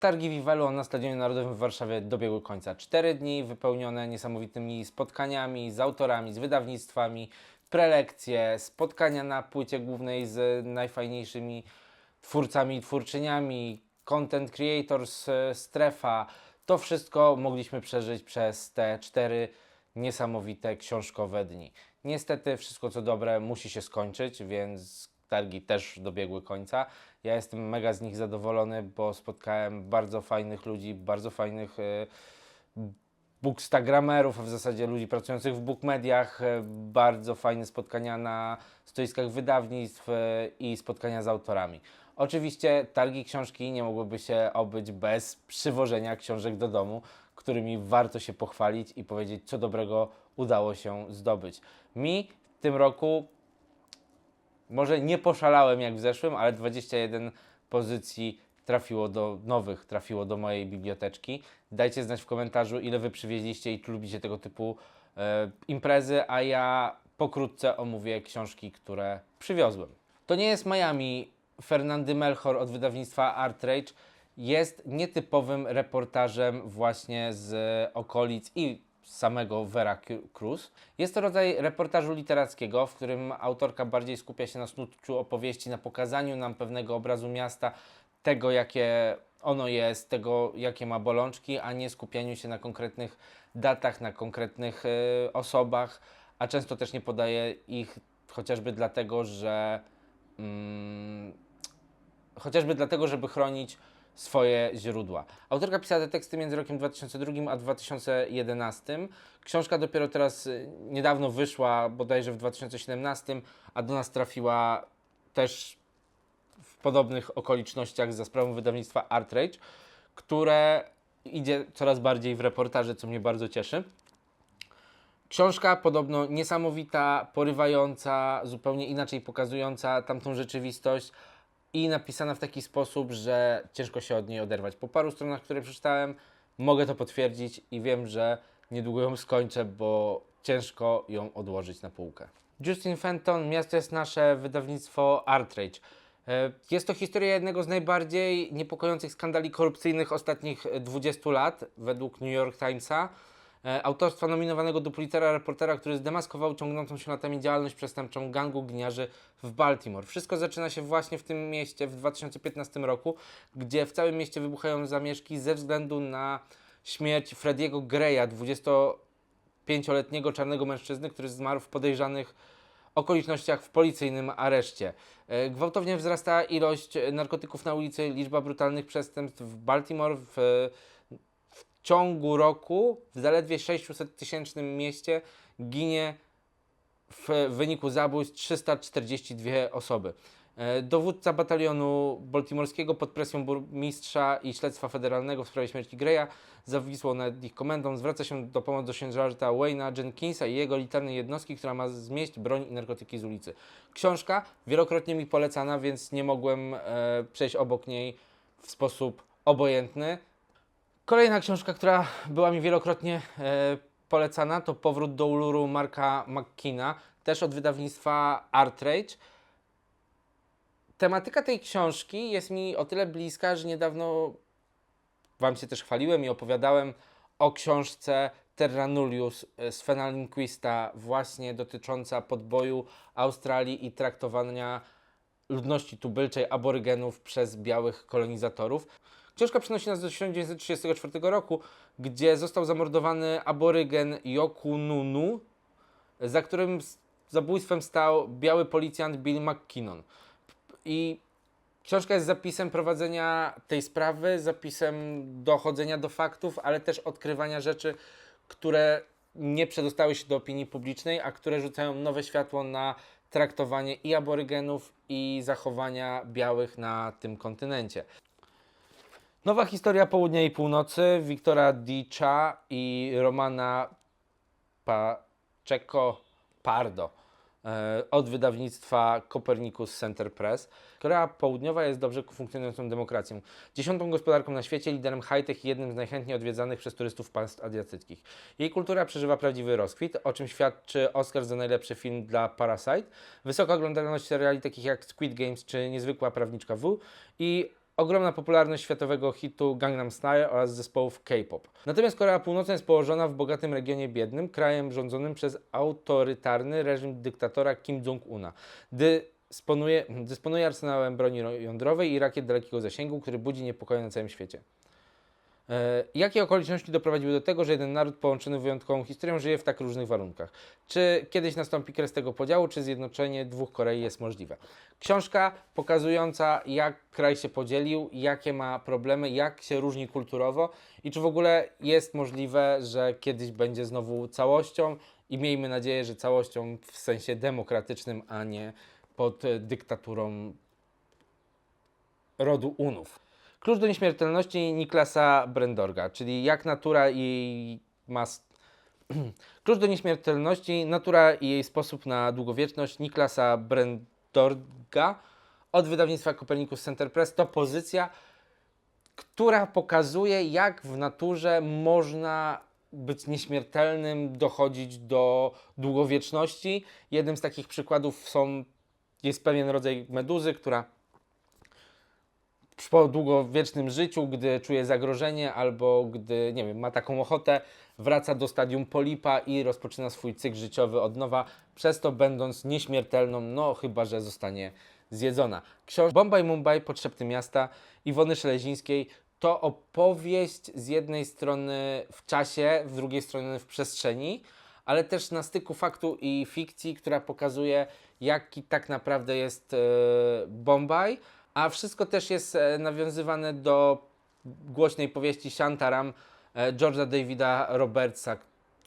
Targi Vivelo na Stadionie Narodowym w Warszawie dobiegły końca. Cztery dni wypełnione niesamowitymi spotkaniami z autorami, z wydawnictwami, prelekcje, spotkania na płycie głównej z najfajniejszymi twórcami i twórczyniami, content creators, e, strefa. To wszystko mogliśmy przeżyć przez te cztery niesamowite książkowe dni. Niestety wszystko co dobre musi się skończyć, więc targi też dobiegły końca. Ja jestem mega z nich zadowolony, bo spotkałem bardzo fajnych ludzi, bardzo fajnych e, bookstagramerów, a w zasadzie ludzi pracujących w bookmediach, e, bardzo fajne spotkania na stoiskach wydawnictw e, i spotkania z autorami. Oczywiście targi książki nie mogłyby się obyć bez przywożenia książek do domu, którymi warto się pochwalić i powiedzieć, co dobrego udało się zdobyć. Mi w tym roku może nie poszalałem jak w zeszłym, ale 21 pozycji trafiło do nowych, trafiło do mojej biblioteczki. Dajcie znać w komentarzu, ile wy przywieźliście i czy lubicie tego typu e, imprezy, a ja pokrótce omówię książki, które przywiozłem. To nie jest Miami Fernandy Melchor od wydawnictwa Art Rage. Jest nietypowym reportażem właśnie z okolic i samego Veracruz. Jest to rodzaj reportażu literackiego, w którym autorka bardziej skupia się na snuciu opowieści, na pokazaniu nam pewnego obrazu miasta, tego jakie ono jest, tego jakie ma bolączki, a nie skupianiu się na konkretnych datach, na konkretnych y, osobach, a często też nie podaje ich chociażby dlatego, że mm, chociażby dlatego, żeby chronić swoje źródła. Autorka pisała te teksty między rokiem 2002 a 2011. Książka dopiero teraz y, niedawno wyszła, bodajże w 2017, a do nas trafiła też w podobnych okolicznościach za sprawą wydawnictwa Art Rage, które idzie coraz bardziej w reportaże, co mnie bardzo cieszy. Książka podobno niesamowita, porywająca, zupełnie inaczej pokazująca tamtą rzeczywistość i napisana w taki sposób, że ciężko się od niej oderwać. Po paru stronach, które przeczytałem, mogę to potwierdzić i wiem, że niedługo ją skończę, bo ciężko ją odłożyć na półkę. Justin Fenton, Miasto jest nasze, wydawnictwo Artrage. E, Jest to historia jednego z najbardziej niepokojących skandali korupcyjnych ostatnich e, 20 lat, według New York Timesa. E, Autorstwa nominowanego do reportera, który zdemaskował ciągnącą się latami działalność przestępczą gangu gniarzy w Baltimore. Wszystko zaczyna się właśnie w tym mieście w 2015 roku, gdzie w całym mieście wybuchają zamieszki ze względu na śmierć Frediego Greya, 25-letniego czarnego mężczyzny, który zmarł w podejrzanych okolicznościach w policyjnym areszcie. E, Gwałtownie wzrasta ilość narkotyków na ulicy, liczba brutalnych przestępstw w Baltimore w ciągu roku w zaledwie 600 tysięcznym mieście ginie w wyniku zabójstw 342 osoby. E, Dowódca batalionu baltimorskiego pod presją burmistrza i śledztwa federalnego w sprawie śmierci Greya zawisło nad ich komendą. Zwraca się do pomocy do sierżanta Wayna Jenkinsa i jego elitarnej jednostki, która ma zmieść broń i narkotyki z ulicy. Książka wielokrotnie mi polecana, więc nie mogłem e, przejść obok niej w sposób obojętny. Kolejna książka, która była mi wielokrotnie e, polecana, to Powrót do Uluru Marka McKina, też od wydawnictwa Art Rage. Tematyka tej książki jest mi o tyle bliska, że niedawno Wam się też chwaliłem i opowiadałem o książce Terra Nullius e, Lindquista, właśnie dotycząca podboju Australii i traktowania ludności tubylczej aborygenów przez białych kolonizatorów. Książka przenosi nas do 1934 roku, gdzie został zamordowany aborygen Yokununu, za którym zabójstwem stał biały policjant Bill McKinnon. I książka jest zapisem prowadzenia tej sprawy, zapisem dochodzenia do faktów, ale też odkrywania rzeczy, które nie przedostały się do opinii publicznej, a które rzucają nowe światło na traktowanie i aborygenów, i zachowania białych na tym kontynencie. Nowa historia południa i północy Wiktora Dicza i Romana Pacheco Pardo e, od wydawnictwa Copernicus Center Press. Korea Południowa jest dobrze funkcjonującą demokracją. Dziesiątą gospodarką na świecie, liderem high-tech i jednym z najchętniej odwiedzanych przez turystów państw azjatyckich. Jej kultura przeżywa prawdziwy rozkwit, o czym świadczy Oscar za najlepszy film dla Parasite, wysoka oglądalność seriali takich jak Squid Games czy Niezwykła Prawniczka W i ogromna popularność światowego hitu Gangnam Style oraz zespołów K-pop. Natomiast Korea Północna jest położona w bogatym regionie biednym, krajem rządzonym przez autorytarny reżim dyktatora Kim Jong-una. Dysponuje, dysponuje arsenałem broni jądrowej i rakiet dalekiego zasięgu, który budzi niepokoje na całym świecie. E, Jakie okoliczności doprowadziły do tego, że jeden naród połączony wyjątkową historią żyje w tak różnych warunkach? Czy kiedyś nastąpi kres tego podziału, czy zjednoczenie dwóch Korei jest możliwe? Książka pokazująca, jak kraj się podzielił, jakie ma problemy, jak się różni kulturowo i czy w ogóle jest możliwe, że kiedyś będzie znowu całością i miejmy nadzieję, że całością w sensie demokratycznym, a nie pod dyktaturą rodu Unów. Klucz do nieśmiertelności Niklasa Brendorga, czyli jak natura i mas... Klucz do nieśmiertelności, natura i jej sposób na długowieczność Niklasa Brendorga od wydawnictwa Copernicus Center Press to pozycja, która pokazuje, jak w naturze można być nieśmiertelnym, dochodzić do długowieczności. Jednym z takich przykładów są, jest pewien rodzaj meduzy, która po długowiecznym życiu, gdy czuje zagrożenie albo gdy, nie wiem, ma taką ochotę, wraca do stadium polipa i rozpoczyna swój cykl życiowy od nowa, przez to będąc nieśmiertelną, no chyba, że zostanie zjedzona. Książka Bombaj Mumbai, Podszepty Miasta Iwony Szelezińskiej to opowieść z jednej strony w czasie, z drugiej strony w przestrzeni, ale też na styku faktu i fikcji, która pokazuje, jaki tak naprawdę jest e, Bombaj, a wszystko też jest e, nawiązywane do głośnej powieści Shantaram e, George'a Davida Robertsa.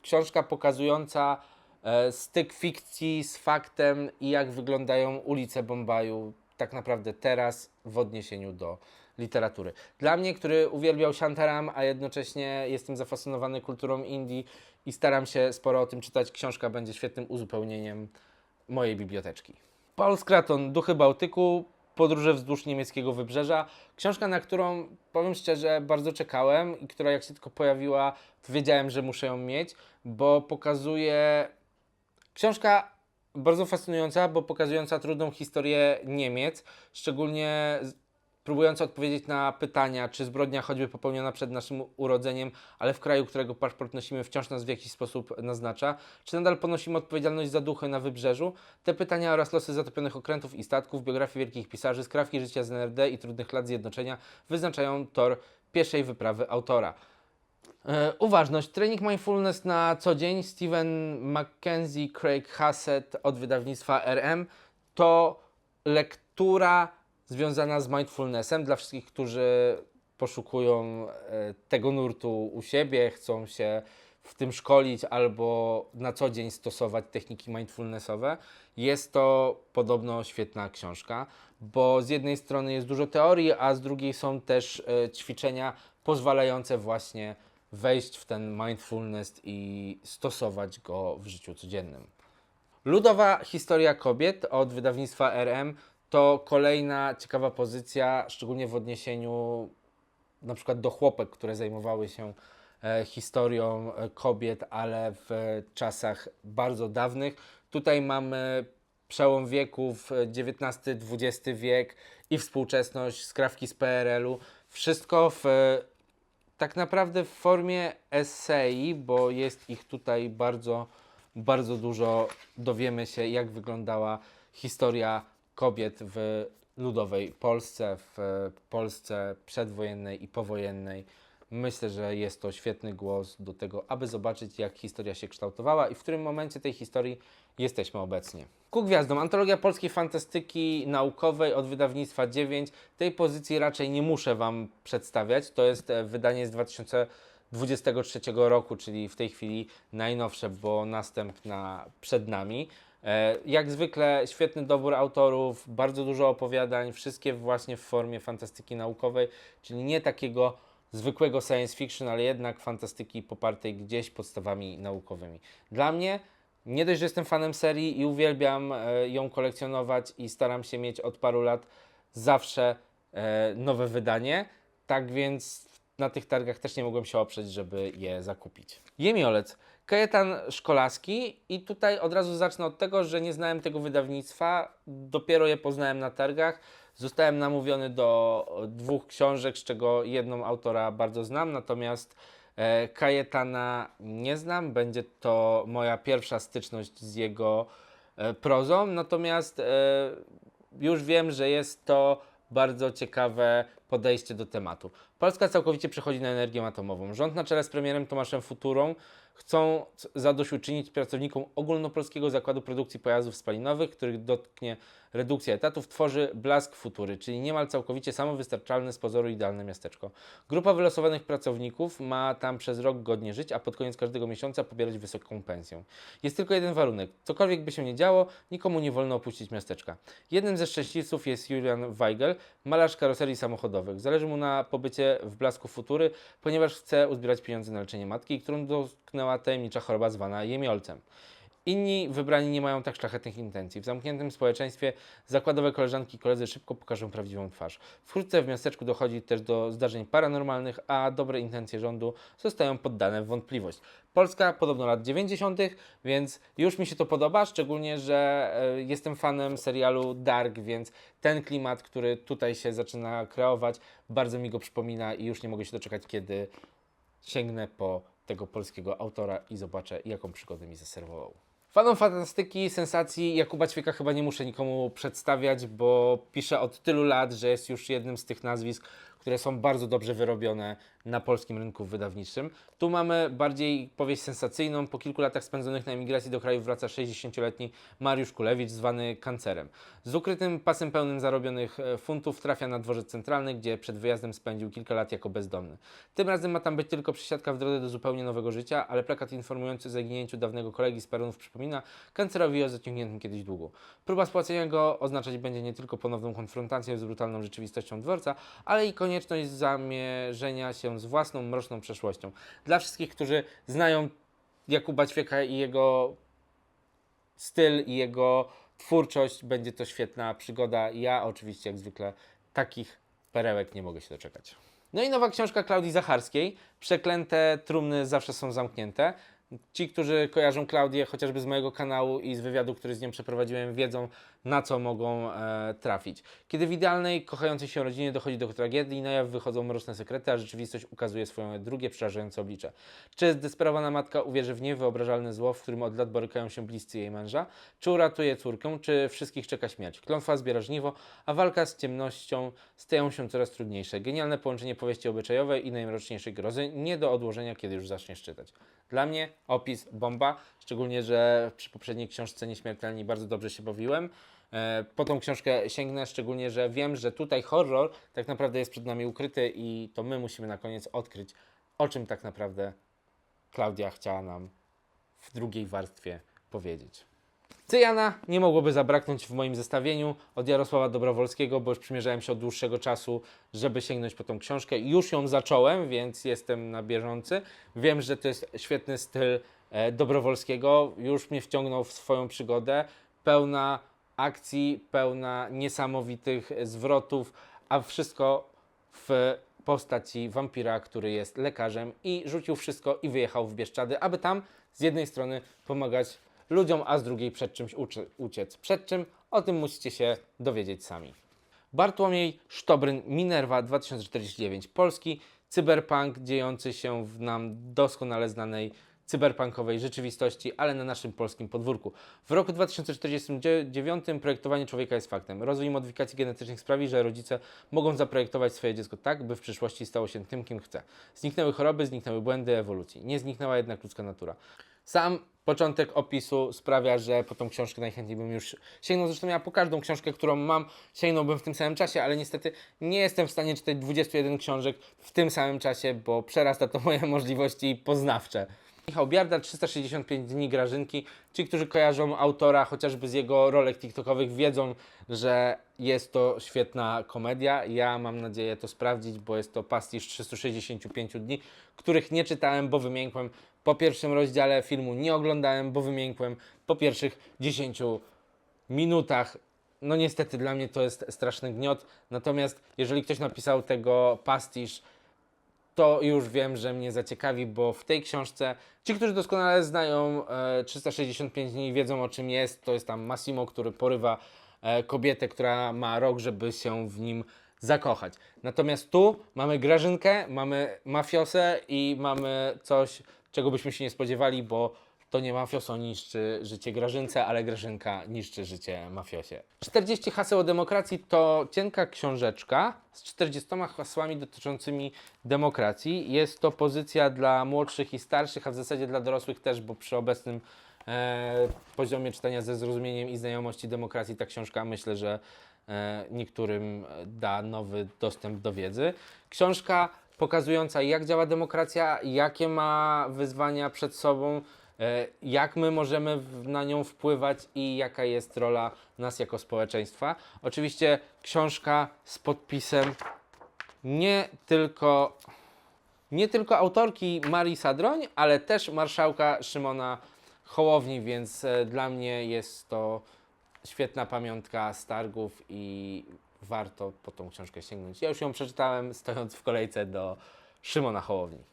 Książka pokazująca e, styk fikcji z faktem i jak wyglądają ulice Bombaju tak naprawdę teraz w odniesieniu do literatury. Dla mnie, który uwielbiał Shantaram, a jednocześnie jestem zafascynowany kulturą Indii i staram się sporo o tym czytać, książka będzie świetnym uzupełnieniem mojej biblioteczki. Paul Scraton, Duchy Bałtyku, Podróże wzdłuż niemieckiego wybrzeża. Książka, na którą powiem szczerze, bardzo czekałem i która jak się tylko pojawiła, wiedziałem, że muszę ją mieć, bo pokazuje. Książka bardzo fascynująca, bo pokazująca trudną historię Niemiec, szczególnie próbująca odpowiedzieć na pytania, czy zbrodnia choćby popełniona przed naszym urodzeniem, ale w kraju, którego paszport nosimy, wciąż nas w jakiś sposób naznacza, czy nadal ponosimy odpowiedzialność za duchy na wybrzeżu. Te pytania oraz losy zatopionych okrętów i statków, biografii wielkich pisarzy, skrawki życia z NRD i trudnych lat zjednoczenia wyznaczają tor pierwszej wyprawy autora. E, uważność. Trening mindfulness na co dzień. Steven Mackenzie, Craig Hassett od wydawnictwa RM to lektura związana z mindfulnessem dla wszystkich, którzy poszukują e, tego nurtu u siebie, chcą się w tym szkolić albo na co dzień stosować techniki mindfulnessowe. Jest to podobno świetna książka, bo z jednej strony jest dużo teorii, a z drugiej są też e, ćwiczenia pozwalające właśnie wejść w ten mindfulness i stosować go w życiu codziennym. Ludowa historia kobiet od wydawnictwa RM to kolejna ciekawa pozycja, szczególnie w odniesieniu na przykład do chłopek, które zajmowały się e, historią e, kobiet, ale w czasach bardzo dawnych. Tutaj mamy przełom wieków, e, XIX-XX wiek i współczesność, skrawki z PRL-u. Wszystko w e, tak naprawdę w formie esei, bo jest ich tutaj bardzo, bardzo dużo. Dowiemy się, jak wyglądała historia kobiet w ludowej Polsce, w Polsce przedwojennej i powojennej. Myślę, że jest to świetny głos do tego, aby zobaczyć, jak historia się kształtowała i w którym momencie tej historii jesteśmy obecnie. Ku gwiazdom. Antologia polskiej fantastyki naukowej od wydawnictwa 9. Tej pozycji raczej nie muszę Wam przedstawiać. To jest e, wydanie z 2023 roku, czyli w tej chwili najnowsze, bo następna przed nami. E, Jak zwykle świetny dobór autorów, bardzo dużo opowiadań, wszystkie właśnie w formie fantastyki naukowej, czyli nie takiego zwykłego science fiction, ale jednak fantastyki popartej gdzieś podstawami naukowymi. Dla mnie nie dość, że jestem fanem serii i uwielbiam e, ją kolekcjonować i staram się mieć od paru lat zawsze e, nowe wydanie, tak więc na tych targach też nie mogłem się oprzeć, żeby je zakupić. Jemiolec. Kajetan Szkolaski i tutaj od razu zacznę od tego, że nie znałem tego wydawnictwa, dopiero je poznałem na targach. Zostałem namówiony do dwóch książek, z czego jedną autora bardzo znam, natomiast e, Kajetana nie znam. Będzie to moja pierwsza styczność z jego e, prozą, natomiast e, już wiem, że jest to bardzo ciekawe podejście do tematu. Polska całkowicie przechodzi na energię atomową. Rząd na czele z premierem Tomaszem Futurą chcą zadośćuczynić pracownikom ogólnopolskiego zakładu produkcji pojazdów spalinowych, których dotknie redukcja etatów, tworzy Blask Futury, czyli niemal całkowicie samowystarczalne z pozoru idealne miasteczko. Grupa wylosowanych pracowników ma tam przez rok godnie żyć, a pod koniec każdego miesiąca pobierać wysoką pensję. Jest tylko jeden warunek. Cokolwiek by się nie działo, nikomu nie wolno opuścić miasteczka. Jednym ze szczęśliwców jest Julian Weigel, malarz karoserii samochodowych. Zależy mu na pobycie w blasku futury, ponieważ chce uzbierać pieniądze na leczenie matki, którą dotknęła tajemnicza choroba zwana jemiolcem. Inni wybrani nie mają tak szlachetnych intencji. W zamkniętym społeczeństwie zakładowe koleżanki i koledzy szybko pokażą prawdziwą twarz. Wkrótce w miasteczku dochodzi też do zdarzeń paranormalnych, a dobre intencje rządu zostają poddane w wątpliwość. Polska podobno lat 90., więc już mi się to podoba, szczególnie, że e, jestem fanem serialu Dark, więc ten klimat, który tutaj się zaczyna kreować, bardzo mi go przypomina i już nie mogę się doczekać, kiedy sięgnę po tego polskiego autora i zobaczę, jaką przygodę mi zaserwował. Fanom fantastyki, sensacji Jakuba Ćwieka chyba nie muszę nikomu przedstawiać, bo pisze od tylu lat, że jest już jednym z tych nazwisk, które są bardzo dobrze wyrobione na polskim rynku wydawniczym. Tu mamy bardziej powieść sensacyjną. Po kilku latach spędzonych na emigracji do kraju wraca 60-letni Mariusz Kulewicz, zwany kancerem. Z ukrytym pasem pełnym zarobionych e, funtów trafia na dworzec centralny, gdzie przed wyjazdem spędził kilka lat jako bezdomny. Tym razem ma tam być tylko przesiadka w drodze do zupełnie nowego życia, ale plakat informujący o zaginięciu dawnego kolegi z peronów przypomina kancerowi o zaciągniętym kiedyś długu. Próba spłacenia go oznaczać będzie nie tylko ponowną konfrontację z brutalną rzeczywistością dworca, ale i konieczność zamierzenia się z własną mroczną przeszłością. Dla wszystkich, którzy znają Jakuba Ćwieka i jego styl i jego twórczość, będzie to świetna przygoda. Ja oczywiście, jak zwykle, takich perełek nie mogę się doczekać. No i nowa książka Klaudii Zacharskiej. Przeklęte trumny zawsze są zamknięte. Ci, którzy kojarzą Klaudię chociażby z mojego kanału i z wywiadu, który z nią przeprowadziłem, wiedzą na co mogą e, trafić. Kiedy w idealnej, kochającej się rodzinie dochodzi do tragedii, na jaw wychodzą mroczne sekrety, a rzeczywistość ukazuje swoje drugie, przerażające oblicze. Czy zdesperowana matka uwierzy w niewyobrażalne zło, w którym od lat borykają się bliscy jej męża? Czy uratuje córkę? Czy wszystkich czeka śmierć? Klątwa zbiera żniwo, a walka z ciemnością stają się coraz trudniejsze. Genialne połączenie powieści obyczajowej i najmroczniejszej grozy, nie do odłożenia, kiedy już zaczniesz czytać. Dla mnie opis bomba, szczególnie, że przy poprzedniej książce Nieśmiertelni bardzo dobrze się bawiłem. E, Po tą książkę sięgnę, szczególnie, że wiem, że tutaj horror tak naprawdę jest przed nami ukryty i to my musimy na koniec odkryć, o czym tak naprawdę Klaudia chciała nam w drugiej warstwie powiedzieć. Cyjana nie mogłoby zabraknąć w moim zestawieniu od Jarosława Dobrowolskiego, bo już przymierzałem się od dłuższego czasu, żeby sięgnąć po tą książkę. Już ją zacząłem, więc jestem na bieżący. Wiem, że to jest świetny styl e, Dobrowolskiego. Już mnie wciągnął w swoją przygodę. Pełna akcji, pełna niesamowitych zwrotów, a wszystko w postaci wampira, który jest lekarzem i rzucił wszystko i wyjechał w Bieszczady, aby tam z jednej strony pomagać ludziom, a z drugiej przed czymś uciec. Przed czym? O tym musicie się dowiedzieć sami. Bartłomiej Sztobryn, Minerva 2049, polski cyberpunk dziejący się w nam doskonale znanej cyberpunkowej rzeczywistości, ale na naszym polskim podwórku. W roku 2049 projektowanie człowieka jest faktem. Rozwój modyfikacji genetycznych sprawi, że rodzice mogą zaprojektować swoje dziecko tak, by w przyszłości stało się tym, kim chce. Zniknęły choroby, zniknęły błędy ewolucji. Nie zniknęła jednak ludzka natura. Sam początek opisu sprawia, że po tą książkę najchętniej bym już sięgnął. Zresztą ja po każdą książkę, którą mam, sięgnąłbym w tym samym czasie, ale niestety nie jestem w stanie czytać 21 książek w tym samym czasie, bo przerasta to moje możliwości poznawcze. Michał Biarda, 365 dni Grażynki. Ci, którzy kojarzą autora chociażby z jego rolek TikTokowych, wiedzą, że jest to świetna komedia. Ja mam nadzieję to sprawdzić, bo jest to pastisz 365 dni, których nie czytałem, bo wymiękłem. Po pierwszym rozdziale filmu nie oglądałem, bo wymiękłem. Po pierwszych 10 minutach. No niestety dla mnie to jest straszny gniot. Natomiast jeżeli ktoś napisał tego pastisz, to już wiem, że mnie zaciekawi, bo w tej książce ci, którzy doskonale znają e, 365 dni, wiedzą o czym jest. To jest tam Massimo, który porywa e, kobietę, która ma rok, żeby się w nim zakochać. Natomiast tu mamy Grażynkę, mamy mafiosę i mamy coś, czego byśmy się nie spodziewali, bo to nie mafioso niszczy życie Grażynce, ale Grażynka niszczy życie mafiosie. 40 haseł o demokracji to cienka książeczka z 40 hasłami dotyczącymi demokracji. Jest to pozycja dla młodszych i starszych, a w zasadzie dla dorosłych też, bo przy obecnym e, poziomie czytania ze zrozumieniem i znajomości demokracji ta książka myślę, że e, niektórym e, da nowy dostęp do wiedzy. Książka pokazująca jak działa demokracja, jakie ma wyzwania przed sobą, jak my możemy na nią wpływać i jaka jest rola nas jako społeczeństwa. Oczywiście książka z podpisem nie tylko, nie tylko autorki Marii Sadroń, ale też marszałka Szymona Hołowni, więc e, dla mnie jest to świetna pamiątka z targów i warto po tą książkę sięgnąć. Ja już ją przeczytałem stojąc w kolejce do Szymona Hołowni.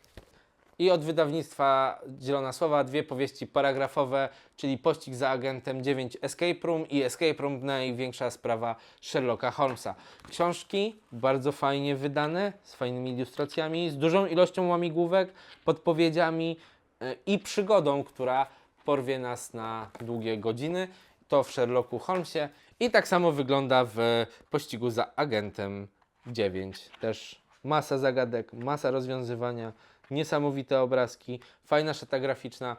I od wydawnictwa Zielona Słowa dwie powieści paragrafowe, czyli Pościg za agentem 9 Escape Room i Escape Room Największa sprawa Sherlocka Holmesa. Książki bardzo fajnie wydane, z fajnymi ilustracjami, z dużą ilością łamigłówek, podpowiedziami e, i przygodą, która porwie nas na długie godziny. To w Sherlocku Holmesie i tak samo wygląda w Pościgu za agentem 9. Też masa zagadek, masa rozwiązywania, niesamowite obrazki, fajna szata graficzna,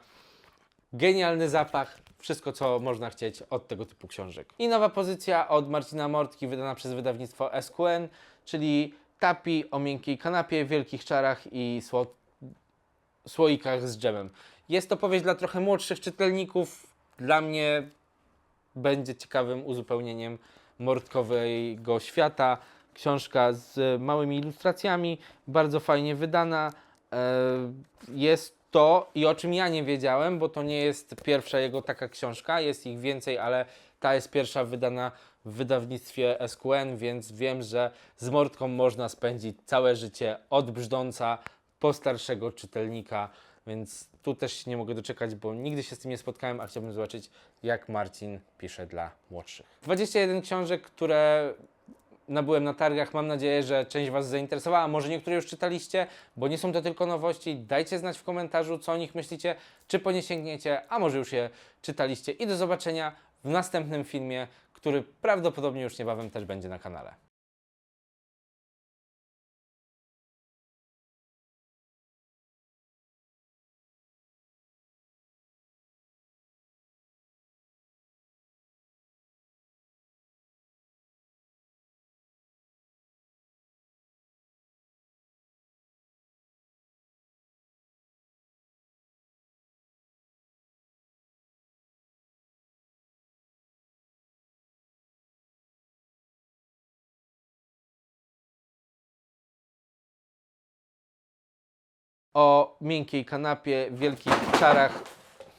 genialny zapach, wszystko co można chcieć od tego typu książek. I nowa pozycja od Marcina Mortki, wydana przez wydawnictwo SQN, czyli Tapi o miękkiej kanapie, wielkich czarach i sło słoikach z dżemem. Jest to powieść dla trochę młodszych czytelników. Dla mnie będzie ciekawym uzupełnieniem mordkowego świata. Książka z małymi ilustracjami, bardzo fajnie wydana. E, Jest to, i o czym ja nie wiedziałem, bo to nie jest pierwsza jego taka książka, jest ich więcej, ale ta jest pierwsza wydana w wydawnictwie SQN, więc wiem, że z mordką można spędzić całe życie od brzdąca po starszego czytelnika, więc tu też się nie mogę doczekać, bo nigdy się z tym nie spotkałem, a chciałbym zobaczyć, jak Marcin pisze dla młodszych. 21 książek, które nabyłem na targach. Mam nadzieję, że część Was zainteresowała. Może niektóre już czytaliście, bo nie są to tylko nowości. Dajcie znać w komentarzu, co o nich myślicie, czy po nie sięgniecie, a może już je czytaliście. I do zobaczenia w następnym filmie, który prawdopodobnie już niebawem też będzie na kanale. O miękkiej kanapie, wielkich czarach